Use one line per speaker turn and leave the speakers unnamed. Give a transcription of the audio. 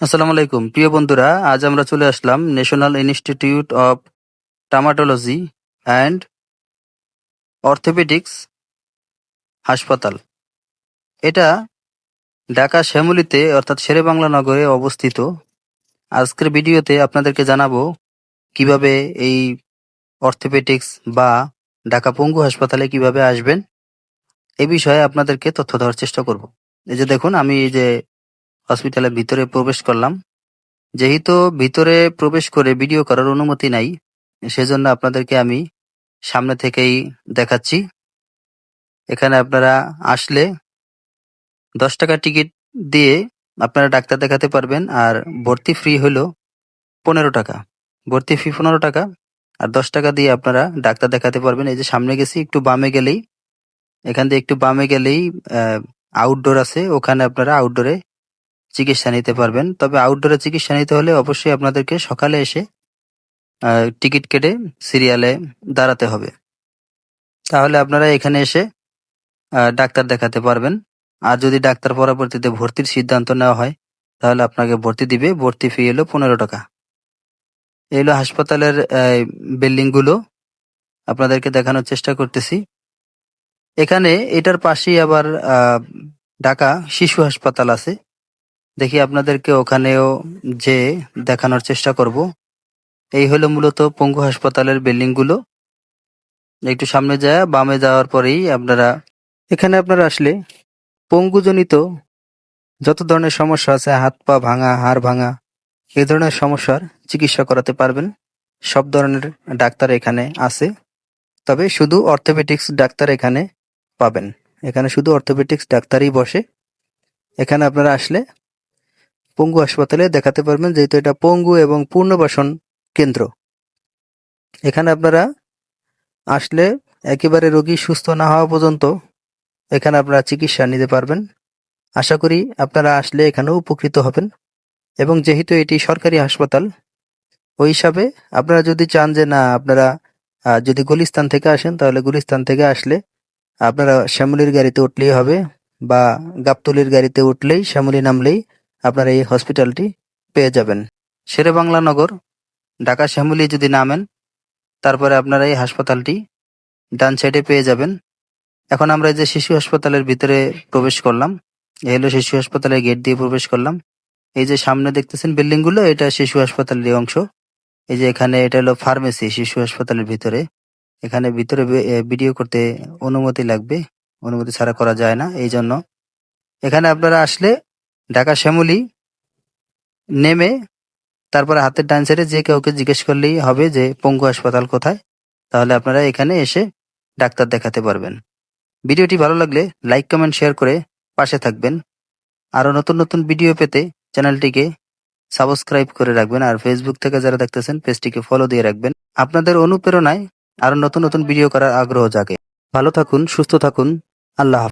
আসসালামু আলাইকুম। প্রিয় বন্ধুরা, আজ আমরা চলে আসলাম National Institute of Traumatology and Orthopaedics হাসপাতাল। এটা ঢাকা শ্যামলীতে, অর্থাৎ শেরেবাংলা নগরে অবস্থিত। আজকের ভিডিওতে আপনাদেরকে জানাব কীভাবে এই অর্থোপেডিক্স বা ঢাকা পঙ্গু হাসপাতালে কীভাবে আসবেন, এ বিষয়ে আপনাদেরকে তথ্য দেওয়ার চেষ্টা করব। এই যে দেখুন, আমি এই যে হসপিটালের ভিতরে প্রবেশ করলাম। যেহেতু ভিতরে প্রবেশ করে ভিডিও করার অনুমতি নাই, সেজন্য আপনাদেরকে আমি সামনে থেকেই দেখাচ্ছি। এখানে আপনারা আসলে দশ টাকা টিকিট দিয়ে আপনারা ডাক্তার দেখাতে পারবেন আর ভর্তি ফ্রি হলো পনেরো টাকা। ভর্তি ফি পনেরো টাকা আর দশ টাকা দিয়ে আপনারা ডাক্তার দেখাতে পারবেন। এই যে সামনে গেছি, একটু বামে গেলেই, এখান দিয়ে একটু বামে গেলেই আউটডোর আছে। ওখানে আপনারা আউটডোরে চিকিৎসা নিতে পারবেন। তবে আউটডোরে চিকিৎসা নিতে হলে অবশ্যই আপনাদেরকে সকালে এসে টিকিট কেটে সিরিয়ালে দাঁড়াতে হবে। তাহলে আপনারা এখানে এসে ডাক্তার দেখাতে পারবেন। আর যদি ডাক্তার পরবর্তীতে ভর্তির সিদ্ধান্ত নেওয়া হয়, তাহলে আপনাকে ভর্তি দিবে। ভর্তি ফি হলো পনেরো টাকা। এই হলো হাসপাতালের বিল্ডিংগুলো। আপনাদেরকে দেখানোর চেষ্টা করতেছি। এখানে এটার পাশেই আবার ঢাকা শিশু হাসপাতাল আছে। দেখি আপনাদেরকে ওখানেও যে দেখানোর চেষ্টা করব। এই হলো মূলত পঙ্গু হাসপাতালের বিল্ডিংগুলো। একটু সামনে যায়, বামে যাওয়ার পরেই আপনারা, এখানে আপনারা আসলে পঙ্গুজনিত যত ধরনের সমস্যা আছে, হাত পা ভাঙা, হাড় ভাঙা এই ধরনের সমস্যার চিকিৎসা করাতে পারবেন। সব ধরনের ডাক্তার এখানে আছে। তবে শুধু অর্থোপেডিক্স ডাক্তার এখানে পাবেন। এখানে শুধু অর্থোপেডিক্স ডাক্তারই বসে। এখানে আপনারা আসলে পঙ্গু হাসপাতালে দেখাতে পারবেন যেহেতু এটা পঙ্গু এবং পুনর্বাসন কেন্দ্র। এখানে আপনারা আসলে একেবারে রোগী সুস্থ না হওয়া পর্যন্ত এখানে আপনারা চিকিৎসা নিতে পারবেন। আশা করি আপনারা আসলে এখানেও উপকৃত হবেন এবং যেহেতু এটি সরকারি হাসপাতাল, ওই হিসাবে আপনারা যদি চান যে না, আপনারা যদি গুলিস্তান থেকে আসেন তাহলে গুলিস্তান থেকে আসলে আপনারা শ্যামলির গাড়িতে উঠলেই হবে বা গাবতলির গাড়িতে উঠলেই, শ্যামলি নামলেই আপনারা এই হসপিটালটি পেয়ে যাবেন। শেরে বাংলা নগর, ঢাকা শ্যামলি যদি নামেন, তারপরে আপনারা এই হাসপাতালটি ডান সাইডে পেয়ে যাবেন। এখন আমরা যে শিশু হাসপাতালের ভিতরে প্রবেশ করলাম, এই হলো শিশু হাসপাতালের গেট দিয়ে প্রবেশ করলাম। এই যে সামনে দেখতেছেন বিল্ডিংগুলো এটা শিশু হাসপাতালের অংশ। এই যে এখানে এটা হলো ফার্মেসি শিশু হাসপাতালের ভিতরে। এখানে ভিতরে ভিডিও করতে অনুমতি লাগবে। অনুমতি ছাড়া করা যায় না এই জন্য এখানে আপনারা আসলে ঢাকা শ্যামলি নেমে তারপরে হাতের ডান সাইডে যে কাউকে জিজ্ঞেস করলেই হবে যে, পঙ্গু হাসপাতাল কোথায়? তাহলে আপনারা এখানে এসে ডাক্তার দেখাতে পারবেন। ভিডিওটি ভালো লাগলে লাইক, কমেন্ট, শেয়ার করে পাশে থাকবেন। আরও নতুন নতুন ভিডিও পেতে চ্যানেলটিকে সাবস্ক্রাইব করে রাখবেন আর ফেসবুক থেকে যারা দেখতেছেন, পেজটিকে ফলো দিয়ে রাখবেন। আপনাদের অনুপ্রেরণায় আরও নতুন নতুন ভিডিও করার আগ্রহ জাগে। ভালো থাকুন, সুস্থ থাকুন। আল্লাহ।